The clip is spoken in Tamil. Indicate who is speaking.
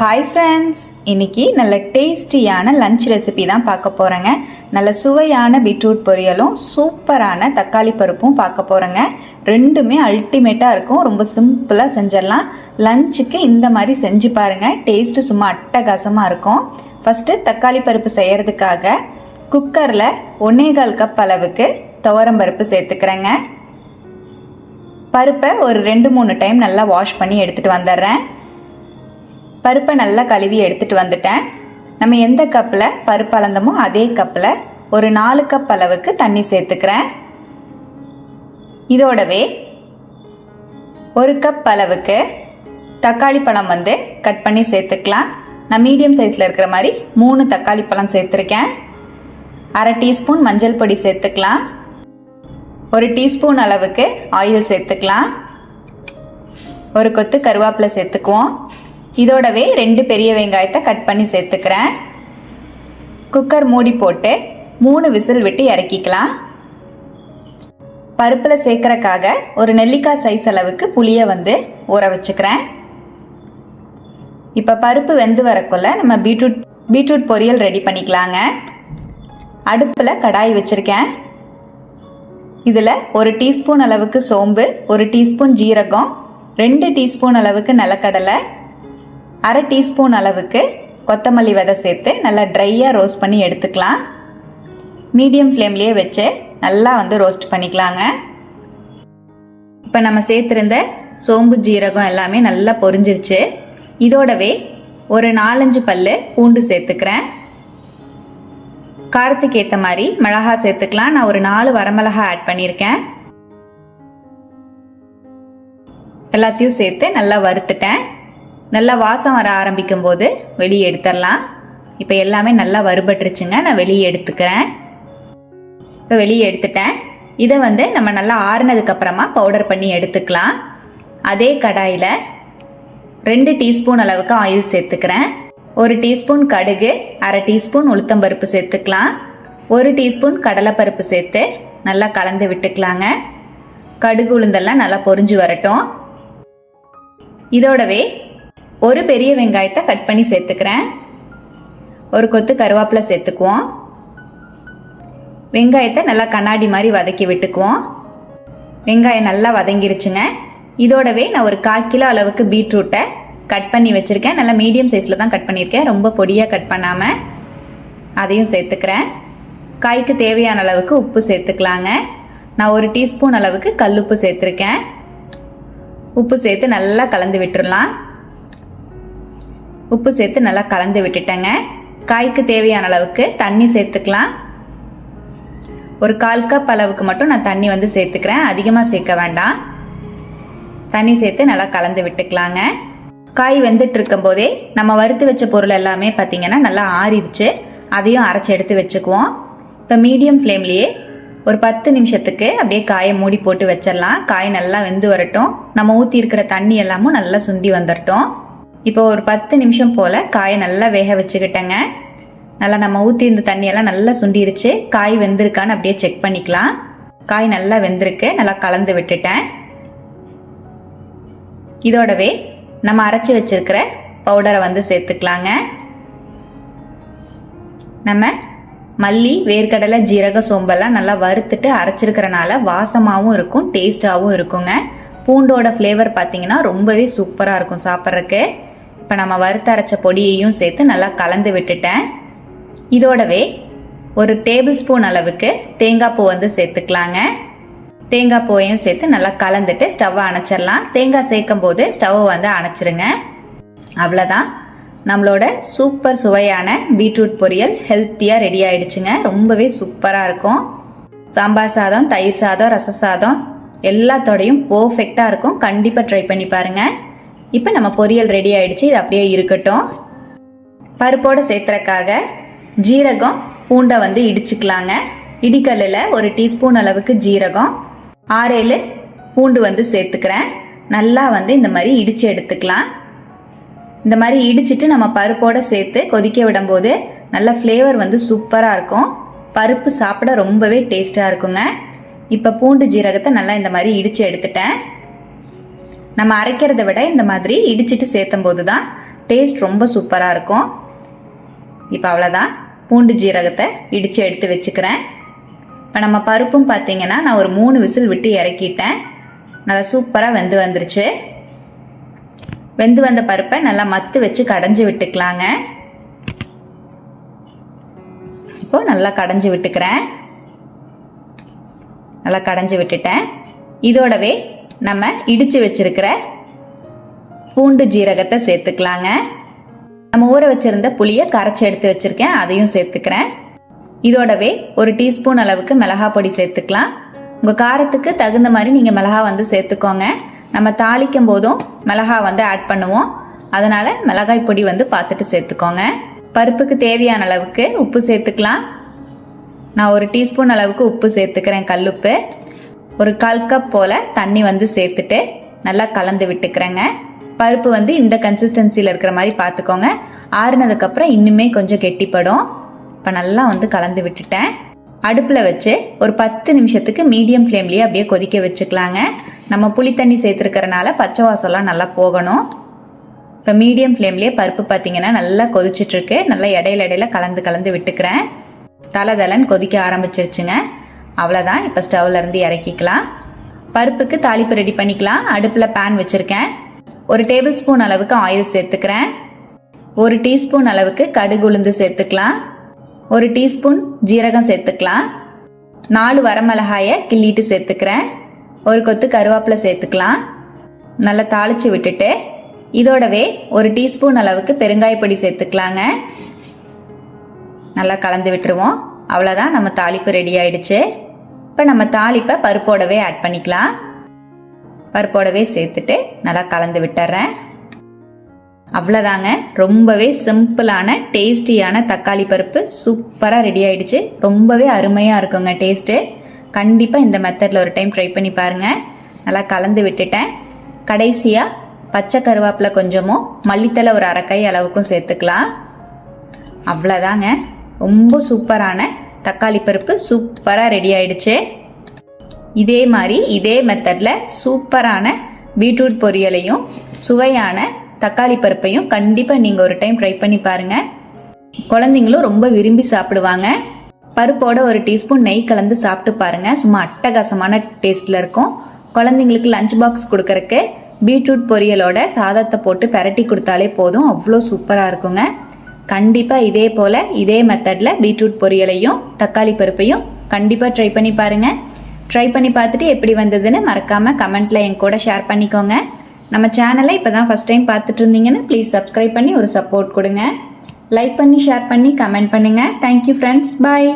Speaker 1: ஹாய் ஃப்ரெண்ட்ஸ் இன்னைக்கு நல்ல டேஸ்டியான லஞ்ச் ரெசிபி தான் பார்க்க போகிறேங்க நல்ல சுவையான பீட்ரூட் பொரியலும் சூப்பரான தக்காளி பருப்பும் பார்க்க போகிறேங்க ரெண்டுமே அல்டிமேட்டாக இருக்கும். ரொம்ப சிம்பிளாக செஞ்சிடலாம். லஞ்சுக்கு இந்த மாதிரி செஞ்சு பாருங்கள் டேஸ்ட்டு சும்மா அட்டகாசமாக இருக்கும். ஃபஸ்ட்டு தக்காளி பருப்பு செய்கிறதுக்காக குக்கரில் ஒன்னேகால் கப் அளவுக்கு துவரம் பருப்பு சேர்த்துக்கிறேங்க. பருப்பை ஒரு ரெண்டு மூணு டைம் நல்லா வாஷ் பண்ணி எடுத்துகிட்டு வந்துடுறேன். பருப்பை நல்லா கழுவி எடுத்துகிட்டு வந்துட்டேன். நம்ம எந்த கப்பில்? பருப்பு அளந்தமோ அதே கப்பில் ஒரு நாலு கப் அளவுக்கு தண்ணி சேர்த்துக்கிறேன். இதோடவே ஒரு கப் அளவுக்கு தக்காளி பழம் வந்து கட் பண்ணி சேர்த்துக்கலாம். நான் மீடியம் சைஸில் இருக்கிற மாதிரி மூணு தக்காளி பழம் சேர்த்துருக்கேன். அரை டீஸ்பூன் மஞ்சள் பொடி சேர்த்துக்கலாம். ஒரு டீஸ்பூன் அளவுக்கு ஆயில் சேர்த்துக்கலாம். ஒரு கொத்து கருவேப்பிலை சேர்த்துக்குவோம். இதோடவே ரெண்டு பெரிய வெங்காயத்தை கட் பண்ணி சேர்த்துக்கிறேன். குக்கர் மூடி போட்டு மூணு விசில் விட்டு இறக்கிக்கலாம். பருப்பில் சேர்க்கறக்காக ஒரு நெல்லிக்காய் சைஸ் அளவுக்கு புளியை வந்து ஊற வச்சுக்கிறேன். இப்போ பருப்பு வெந்து வரக்குள்ள நம்ம பீட்ரூட் பீட்ரூட் பொரியல் ரெடி பண்ணிக்கலாங்க. அடுப்பில் கடாய் வச்சுருக்கேன். இதில் ஒரு டீஸ்பூன் அளவுக்கு சோம்பு ஒரு டீஸ்பூன் ஜீரகம் ரெண்டு டீஸ்பூன் அளவுக்கு நிலக்கடலை அரை டீஸ்பூன் அளவுக்கு கொத்தமல்லி விதை சேர்த்து நல்லா ட்ரையாக ரோஸ்ட் பண்ணி எடுத்துக்கலாம். மீடியம் ஃப்ளேம்லேயே வச்சு நல்லா வந்து ரோஸ்ட் பண்ணிக்கலாங்க. இப்போ நம்ம சேர்த்துருந்த சோம்பு ஜீரகம் எல்லாமே நல்லா பொரிஞ்சிருச்சு. இதோடவே ஒரு நாலஞ்சு பல் பூண்டு சேர்த்துக்கிறேன். காரத்துக்கு ஏற்ற மாதிரி மிளகா சேர்த்துக்கலாம். நான் ஒரு நாலு வரமிளகா ஆட் பண்ணியிருக்கேன். எல்லாத்தையும் சேர்த்து நல்லா வறுத்துட்டேன். நல்லா வாசம் வர ஆரம்பிக்கும் போது வெளியே எடுத்துடலாம். இப்போ எல்லாமே நல்லா வறுபட்டுருச்சுங்க. நான் வெளியே எடுத்துக்கிறேன். இப்போ வெளியே எடுத்துட்டேன். இதை வந்து நம்ம நல்லா ஆறுனதுக்கப்புறமா பவுடர் பண்ணி எடுத்துக்கலாம். அதே கடாயில் ரெண்டு டீஸ்பூன் அளவுக்கு ஆயில் சேர்த்துக்கிறேன். ஒரு டீஸ்பூன் கடுகு அரை டீஸ்பூன் உளுத்தம்பருப்பு சேர்த்துக்கலாம். ஒரு டீஸ்பூன் கடலைப்பருப்பு சேர்த்து நல்லா கலந்து விட்டுக்கலாங்க. கடுகு உளுந்தெல்லாம் நல்லா பொரிஞ்சு வரட்டும். இதோடவே ஒரு பெரிய வெங்காயத்தை கட் பண்ணி சேர்த்துக்கிறேன். ஒரு கொத்து கருவேப்பிலை சேர்த்துக்குவோம். வெங்காயத்தை நல்லா கண்ணாடி மாதிரி வதக்கி விட்டுக்குவோம். வெங்காயம் நல்லா வதங்கிருச்சுங்க. இதோடவே நான் ஒரு கால் கிலோ அளவுக்கு பீட்ரூட்டை கட் பண்ணி வச்சுருக்கேன். நல்லா மீடியம் சைஸில் தான் கட் பண்ணியிருக்கேன். ரொம்ப பொடியாக கட் பண்ணாமல் அதையும் சேர்த்துக்கிறேன். காய்க்கு தேவையான அளவுக்கு உப்பு சேர்த்துக்கலாங்க. நான் ஒரு டீஸ்பூன் அளவுக்கு கல்லுப்பு சேர்த்துருக்கேன். உப்பு சேர்த்து நல்லா கலந்து விட்டுடலாம் உப்பு சேர்த்து நல்லா கலந்து விட்டுட்டேங்க. காய்க்கு தேவையான அளவுக்கு தண்ணி சேர்த்துக்கலாம். ஒரு கால் கப் அளவுக்கு மட்டும் நான் தண்ணி வந்து சேர்த்துக்கிறேன். அதிகமாக சேர்க்க வேண்டாம். தண்ணி சேர்த்து நல்லா கலந்து விட்டுக்கலாங்க. காய் வெந்துட்டு இருக்கும் போதே நம்ம வறுத்து வச்ச பொருள் எல்லாமே பார்த்தீங்கன்னா நல்லா ஆறிடுச்சு. அதையும் அரைச்சி எடுத்து வச்சுக்குவோம். இப்போ மீடியம் ஃப்ளேம்லேயே ஒரு பத்து நிமிஷத்துக்கு அப்படியே காயை மூடி போட்டு வச்சிடலாம். காய் நல்லா வெந்து வரட்டும். நம்ம ஊற்றி இருக்கிற தண்ணி எல்லாமும் நல்லா சுண்டி வந்துடட்டும் இப்போ ஒரு பத்து நிமிஷம் போல் காயை நல்லா வேக வச்சுக்கிட்டேங்க. நல்லா நம்ம ஊற்றி இருந்த தண்ணியெல்லாம் நல்லா சுண்டிருச்சு. காய் வெந்திருக்கான்னு அப்படியே செக் பண்ணிக்கலாம். காய் நல்லா வெந்திருக்கு. நல்லா கலந்து விட்டுட்டேன். இதோடவே நம்ம அரைச்சி வச்சிருக்கிற பவுடரை வந்து சேர்த்துக்கலாங்க. நம்ம மல்லி வேர்க்கடலை ஜீரக சோம்பெல்லாம் நல்லா வறுத்துட்டு அரைச்சிருக்கிறனால வாசமாகவும் இருக்கும் டேஸ்டாகவும் இருக்குங்க. பூண்டோட ஃப்ளேவர் பார்த்தீங்கன்னா ரொம்பவே சூப்பராக இருக்கும் சாப்பிட்றதுக்கு. இப்போ நம்ம வறுத்து அரைச்ச பொடியையும் சேர்த்து நல்லா கலந்து விட்டுட்டேன். இதோடவே ஒரு டேபிள் ஸ்பூன் அளவுக்கு தேங்காய் பூ வந்து சேர்த்துக்கலாங்க. தேங்காய் பூவையும் சேர்த்து நல்லா கலந்துட்டு ஸ்டவ்வை அணைச்சிடலாம். தேங்காய் சேர்க்கும் போது ஸ்டவ்வை வந்து அணைச்சிருங்க. அவ்வளோதான் நம்மளோட சூப்பர் சுவையான பீட்ரூட் பொரியல் ஹெல்த்தியாக ரெடி ஆயிடுச்சுங்க. ரொம்பவே சூப்பராக இருக்கும். சாம்பார் சாதம் தயிர் சாதம் ரச சாதம் எல்லாத்தோடையும் பர்ஃபெக்டாக இருக்கும். கண்டிப்பாக ட்ரை பண்ணி பாருங்கள் இப்போ நம்ம பொரியல் ரெடி ஆயிடுச்சு. இது அப்படியே இருக்கட்டும். பருப்போடு சேர்த்துறக்காக ஜீரகம் பூண்டை வந்து இடிச்சுக்கலாங்க. இடிக்கல்லில் ஒரு டீஸ்பூன் அளவுக்கு ஜீரகம். ஆறேழு பூண்டு வந்து சேர்த்துக்கிறேன். நல்லா வந்து இந்த மாதிரி இடித்து எடுத்துக்கலாம். இந்த மாதிரி இடிச்சிட்டு நம்ம பருப்போடு சேர்த்து கொதிக்க விடும்போது நல்ல ஃப்ளேவர் வந்து சூப்பராக இருக்கும். பருப்பு சாப்பிட ரொம்பவே டேஸ்ட்டாக இருக்குங்க. இப்போ பூண்டு ஜீரகத்தை நல்லா இந்த மாதிரி இடித்து எடுத்துட்டேன். நம்ம அரைக்கிறத விட இந்த மாதிரி இடிச்சிட்டு சேர்த்தும் போது தான் டேஸ்ட் ரொம்ப சூப்பராக இருக்கும். இப்போ அவ்வளோதான் பூண்டு ஜீரகத்தை இடித்து எடுத்து வச்சுக்கிறேன். இப்போ நம்ம பருப்பும் பார்த்தீங்கன்னா நான் ஒரு மூணு விசில் விட்டு இறக்கிட்டேன். நல்லா சூப்பராக வெந்து வந்துருச்சு. வெந்து வந்த பருப்பை நல்லா மத்து வச்சு கடைஞ்சி விட்டுக்கலாங்க. இப்போ நல்லா கடைஞ்சி விட்டுக்கிறேன். நல்லா கடைஞ்சி விட்டுட்டேன். இதோடவே நம்ம இடித்து வச்சிருக்கிற பூண்டு ஜீரகத்தை சேர்த்துக்கலாங்க. நம்ம ஊற வச்சிருந்த புளியை கரைச்சி எடுத்து வச்சிருக்கேன் அதையும் சேர்த்துக்கிறேன். இதோடவே ஒரு டீஸ்பூன் அளவுக்கு மிளகா பொடி சேர்த்துக்கலாம். உங்கள் காரத்துக்கு தகுந்த மாதிரி நீங்கள் மிளகா வந்து சேர்த்துக்கோங்க. நம்ம தாளிக்கும் போதும் மிளகா வந்து ஆட் பண்ணுவோம். அதனால் மிளகாய் பொடி வந்து பார்த்துட்டு சேர்த்துக்கோங்க. பருப்புக்கு தேவையான அளவுக்கு உப்பு சேர்த்துக்கலாம். நான் ஒரு டீஸ்பூன் அளவுக்கு உப்பு சேர்த்துக்கிறேன் கல்லுப்பு. ஒரு கால் கப் போல் தண்ணி வந்து சேர்த்துட்டு நல்லா கலந்து விட்டுக்கிறேங்க. பருப்பு வந்து இந்த கன்சிஸ்டன்சியில் இருக்கிற மாதிரி பார்த்துக்கோங்க ஆறுனதுக்கப்புறம் இன்னுமே கொஞ்சம் கெட்டிப்படும். இப்போ நல்லா வந்து கலந்து விட்டுட்டேன். அடுப்பில் வச்சு ஒரு பத்து நிமிஷத்துக்கு மீடியம் ஃப்ளேம்லேயே அப்படியே கொதிக்க வச்சுக்கலாங்க. நம்ம புளி தண்ணி சேர்த்துருக்கறனால பச்சை வாசம்லாம் நல்லா போகணும். இப்போ மீடியம் ஃப்ளேம்லேயே பருப்பு பார்த்தீங்கன்னா நல்லா கொதிச்சிட்ருக்கு நல்லா இடையில இடையில கலந்து கலந்து விட்டுக்கிறேன். தலை தலைன்னு கொதிக்க ஆரம்பிச்சிருச்சுங்க. அவ்வளோதான் இப்போ ஸ்டவ்லேருந்து இறக்கிக்கலாம். பருப்புக்கு தாளிப்பு ரெடி பண்ணிக்கலாம். அடுப்பில் பேன் வச்சுருக்கேன். ஒரு டேபிள் ஸ்பூன் அளவுக்கு ஆயில் சேர்த்துக்கிறேன். ஒரு டீஸ்பூன் அளவுக்கு கடுகு உளுந்து சேர்த்துக்கலாம். ஒரு டீஸ்பூன் ஜீரகம் சேர்த்துக்கலாம். நாலு வரமிளகாயை கிள்ளிட்டு சேர்த்துக்கிறேன். ஒரு கொத்து கருவேப்பிலை சேர்த்துக்கலாம். நல்லா தாளித்து விட்டுட்டு இதோடவே ஒரு டீஸ்பூன் அளவுக்கு பெருங்காயப்பொடி சேர்த்துக்கலாங்க. நல்லா கலந்து விட்டுருவோம். அவ்வளோதான் நம்ம தாளிப்பு ரெடி ஆயிடுச்சு. இப்போ நம்ம தாளிப்பை பருப்போடவே ஆட் பண்ணிக்கலாம். பருப்போடவே சேர்த்துட்டு நல்லா கலந்து விட்டுறேன். அவ்வளோதாங்க ரொம்பவே சிம்பிளான டேஸ்டியான தக்காளி பருப்பு சூப்பராக ரெடி ஆயிடுச்சு. ரொம்பவே அருமையாக இருக்குங்க டேஸ்ட்டு கண்டிப்பாக இந்த மெத்தடில் ஒரு டைம் ட்ரை பண்ணி பாருங்கள் நல்லா கலந்து விட்டுட்டேன். கடைசியாக பச்சை கருவேப்பிலை கொஞ்சமும் மல்லித்தலை ஒரு அரைக்கை அளவுக்கும் சேர்த்துக்கலாம். அவ்வளோதாங்க ரொம்ப சூப்பரான தக்காளி பருப்பு சூப்பராக ரெடி ஆயிடுச்சு. இதே மாதிரி இதே மெத்தடில் சூப்பரான பீட்ரூட் பொரியலையும் சுவையான தக்காளி பருப்பையும் கண்டிப்பாக நீங்கள் ஒரு டைம் ட்ரை பண்ணி பாருங்கள் குழந்தைங்களும் ரொம்ப விரும்பி சாப்பிடுவாங்க. பருப்போட ஒரு டீஸ்பூன் நெய் கலந்து சாப்பிட்டு பாருங்கள் சும்மா அட்டகாசமான டேஸ்ட்டில் இருக்கும். குழந்தைங்களுக்கு லஞ்ச் பாக்ஸ் கொடுக்கறக்கு பீட்ரூட் பொரியலோட சாதத்தை போட்டு பெரட்டி கொடுத்தாலே போதும். அவ்வளோ சூப்பராக இருக்குங்க. கண்டிப்பாக இதே போல் இதே மெத்தடில் பீட்ரூட் பொரியலையும் தக்காளி பருப்பையும் கண்டிப்பாக ட்ரை பண்ணி பாருங்கள் ட்ரை பண்ணி பார்த்துட்டு எப்படி வந்ததுன்னு மறக்காமல் கமெண்ட்டில் என் கூட ஷேர் பண்ணிக்கோங்க. நம்ம சேனலை இப்போ தான் ஃபஸ்ட் டைம் பார்த்துட்டு இருந்தீங்கன்னு ப்ளீஸ் சப்ஸ்கிரைப் பண்ணி ஒரு சப்போர்ட் கொடுங்க. லைக் பண்ணி ஷேர் பண்ணி கமெண்ட் பண்ணுங்கள் தேங்க்யூ ஃப்ரெண்ட்ஸ் பாய்